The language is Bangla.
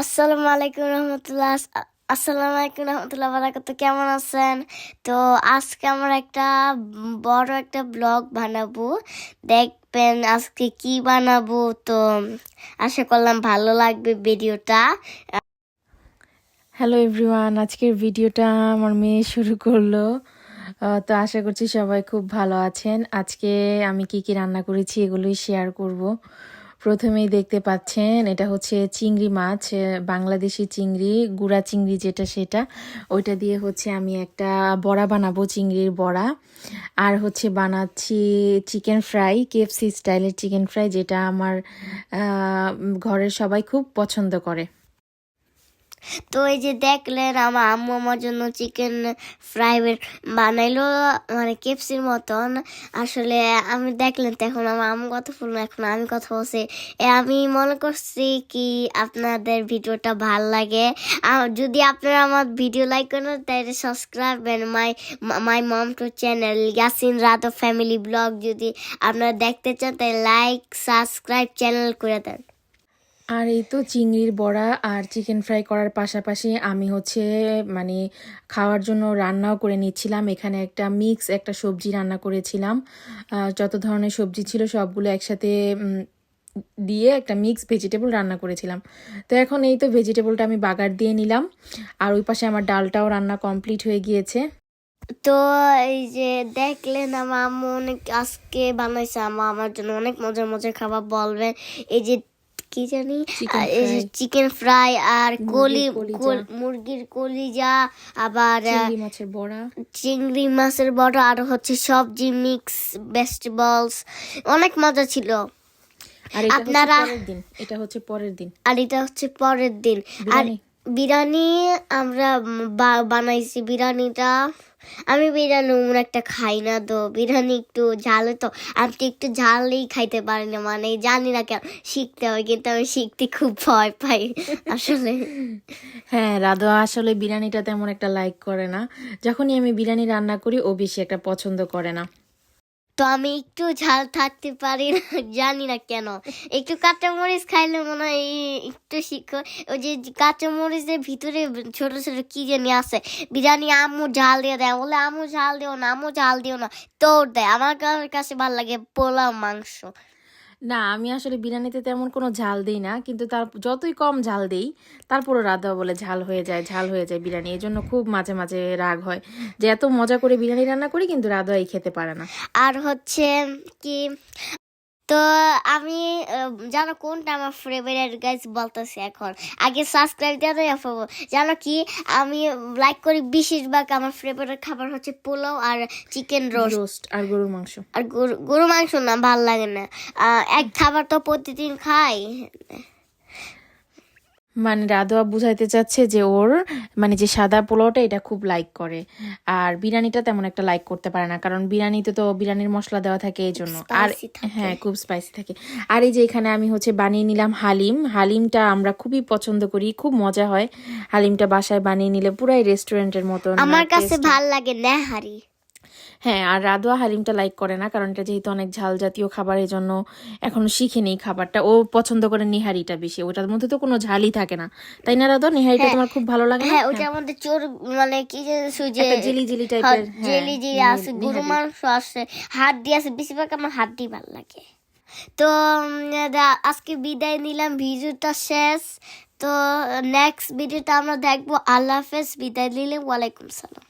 আসসালামু আলাইকুম রহমতুল্লাহ। আসসালামু আলাইকুম রহমতুল্লাহ বারাকাত কেমন আছেন? তো আজকে আমরা একটা বড় একটা ব্লগ বানাবো। দেখবেন আজকে কি বানাবো? তো আশা করলাম ভালো লাগবে ভিডিওটা। হ্যালো এভরিওয়ান আজকের ভিডিওটা আমার মেয়ে শুরু করল। তো আশা করছি সবাই খুব ভালো আছেন। আজকে আমি কি কি রান্না করেছি এগুলোই শেয়ার করব। প্রথমেই দেখতে পাচ্ছেন, এটা হচ্ছে চিংড়ি মাছ বাংলাদেশি চিংড়ি, গুড়া চিংড়ি যেটা সেটা। ওইটা দিয়ে হচ্ছে আমি একটা বড়া বানাবো, চিংড়ির বড়া। আর হচ্ছে বানাচ্ছি চিকেন ফ্রাই, কেএফসি স্টাইলের চিকেন ফ্রাই, যেটা আমার ঘরের সবাই খুব পছন্দ করে। তো এই যে দেখলেন, আমার আম্মু আমার জন্য চিকেন ফ্রাই বানাইলো মানে কেপসির মতন। আসলে আমি দেখলেন তো এখন আমার আম্মু কথা বলল এখন আমি কথা বলছি। আমি মনে করছি কি আপনাদের ভিডিওটা ভালো লাগে। যদি আপনারা আমার ভিডিও লাইক করেন, তাহলে subscribe my my mom to channel Yasin রাতো family vlog যদি আপনারা দেখতে চান, তাহলে লাইক সাবস্ক্রাইব চ্যানেল করে দেন। আর এই তো চিংড়ির বড়া আর চিকেন ফ্রাই করার পাশাপাশি আমি হচ্ছে মানে খাওয়ার জন্য রান্নাও করে নিচ্ছিলাম। এখানে একটা মিক্স একটা সবজি রান্না করেছিলাম। যত ধরনের সবজি ছিল সবগুলো একসাথে দিয়ে একটা মিক্স ভেজিটেবল রান্না করেছিলাম। তো এখন এই তো ভেজিটেবলটা আমি বাগার দিয়ে নিলাম। আর ওই পাশে আমার ডালটাও রান্না কমপ্লিট হয়ে গিয়েছে। তো এই যে দেখলেন আমার আম্মু অনেক আজকে বানাইছে, আমা, আমার জন্য অনেক মজার মজার খাবার বলবেন। এই যে কি জানি. চিকেন ফ্রাই আর কলি মুরগির কলিজা আবার মাছের বড়া। চিংড়ি মাছের বড় আর হচ্ছে সবজি মিক্স ভেজিটেবলস অনেক মজা ছিল। আর আপনারা- পরের দিন এটা হচ্ছে পরের দিন। আর এটা হচ্ছে পরের দিন। আর বিরিয়ানি? আমরা বানাইছি বিরিয়ানিটা। আমি বিরিয়ানি উমন একটা খাই না তো, বিরিয়ানি একটু ঝালে তো আমি তো একটু ঝালেই খাইতে পারি না মানে জানি না কেন, শিখতে হয়, কিন্তু আমি শিখতে খুব ভয় পাই আসলে। হ্যাঁ রাধা আসলে বিরিয়ানিটা তেমন একটা লাইক করে না। যখনই আমি বিরিয়ানি রান্না করি, ও বেশি একটা পছন্দ করে না। তো আমি একটু ঝাল থাকতে পারি না, জানি না কেন। একটু কাঁচা মরিচ খাইলে মনে হয় একটু শিখো ওই যে কাঁচা মরিচের ভিতরে ছোট ছোট কি জানি আছে, বিরিয়ানি আমু ঝাল দিয়ে দেয়। বলে আমু ঝাল দিও না আমু ঝাল দিও না। তোর দেয়। আমার কাছে ভালো লাগে পোলাও মাংস। না, আমি আসলে বিরিয়ানিতে তেমন কোনো ঝাল দিই না, কিন্তু তার, যতই কম ঝাল দিই, তারপরও রাধা বলে ঝাল হয়ে যায়, ঝাল হয়ে যায় বিরিয়ানি। এই জন্য খুব মাঝে মাঝে রাগ হয় যে এত মজা করে বিরিয়ানি রান্না করি, কিন্তু রাধা এই খেতে পারে না। আর হচ্ছে কি তো আমি জানো কোনটা আমার ফেভারিট গাইজ বলতেছি এখন? আগে সাবস্ক্রাইব দিয়ে পাবো জানো কি আমি লাইক করি বেশিরভাগ আমার ফেভারিট খাবার হচ্ছে পোলাও আর চিকেন রোস্ট রোস্ট আর গরুর মাংস। আর গরু গরু মাংস না ভালো লাগে না। এক খাবার তো প্রতিদিন খাই। মানে রাধা বুঝাইতে চাচ্ছে যে ওর মানে যে সাদা পোলাওটা এটা খুব লাইক করে। আর বিরিয়ানিটা তেমন একটা লাইক করতে পারে না কারণ বিরিয়ানিতে তো বিরিয়ানির মশলা দেওয়া থাকে এই জন্য। আর হ্যাঁ খুব স্পাইসি থাকে। আর এই যে এখানে আমি হচ্ছে বানিয়ে নিলাম হালিম। হালিমটা আমরা খুবই পছন্দ করি খুব মজা হয়। হালিমটা বাসায় বানিয়ে নিলে পুরাই রেস্টুরেন্টের মতন আমার কাছে ভালো লাগে নেহারি। হ্যাঁ আর রাধুয়া হালিমটা লাইক করে না কারণ এটা যেহেতু অনেক ঝাল জাতীয় খাবার এই জন্য এখনও শিখেনি খাবারটা। ও পছন্দ করে নিহারিটা বেশি ওটার মধ্যে তো কোনো ঝালই থাকে না। তাই না রাধুয়া নিহারিটা তোমার খুব ভালো লাগে হ্যাঁ ওটা আমাদের চোর মানে কি যে সুজে জেলি জেলি টাইপের জেলি জেলি আছে গরু মাংস আছে হাত দিয়ে আছে বেশিরভাগ আমার হাত দিয়ে ভালো লাগে। তো আজকে বিদায় নিলাম ভিডিওটা শেষ। তো নেক্সট ভিডিওটা আমরা দেখব আল্লাহ হাফেজ বিদায় নিলে ওয়ালাইকুম সালাম।